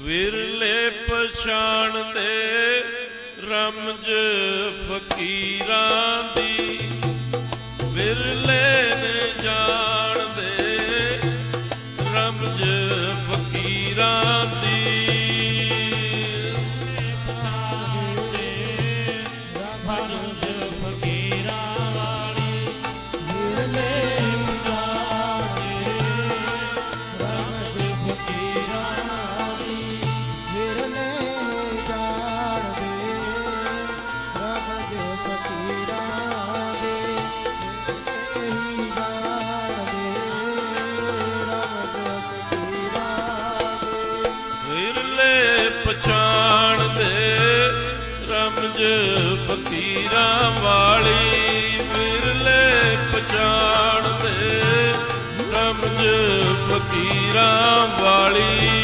ਵਿਰਲੇ ਪਛਾਣਦੇ ਰਮਜ ਫਕੀਰਾਂ ਦੀ। ਵਿਰਲੇ ਨੇ ਫਕੀਰਾਂ ਵਾਲੀ ਵਿਰਲੇ ਪਛਾਣਦੇ ਰਮਜ ਫਕੀਰਾਂ ਵਾਲੀ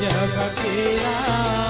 जब तेरा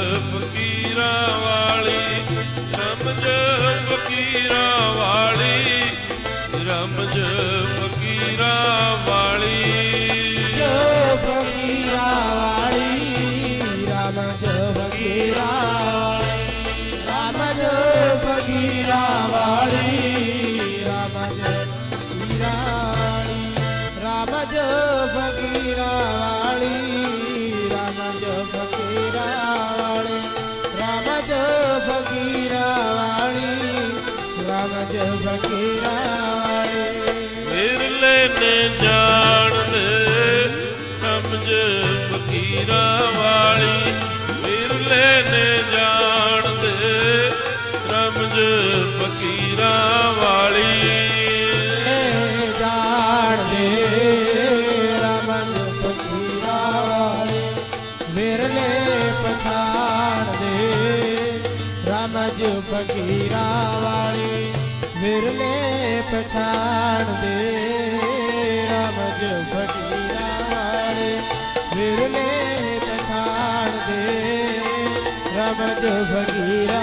ਫਕੀਰਾਂ ਵਾਲੀ ਰਾਮ ਜੋ ਫਕੀਰਾਂ ਵਾਲੀ ਰਾਮ ਜੋ ਫਕੀਰਾਂ ਵਾਲੀ ਵਿਰਲੇ ਨੇ ਜਾਣਦੇ ਸਮਝ ਫਕੀਰਾਂ ਵਾਲੀ ਵਿਰਲੇ ਨੇ ਜਾਣਦੇ ਸਮਝ ਫਕੀਰਾਂ नज फकीरा वाले मेरे पछाण दे। रमज फकीरा वाले मेरे पछाण दे। रमज फकीरा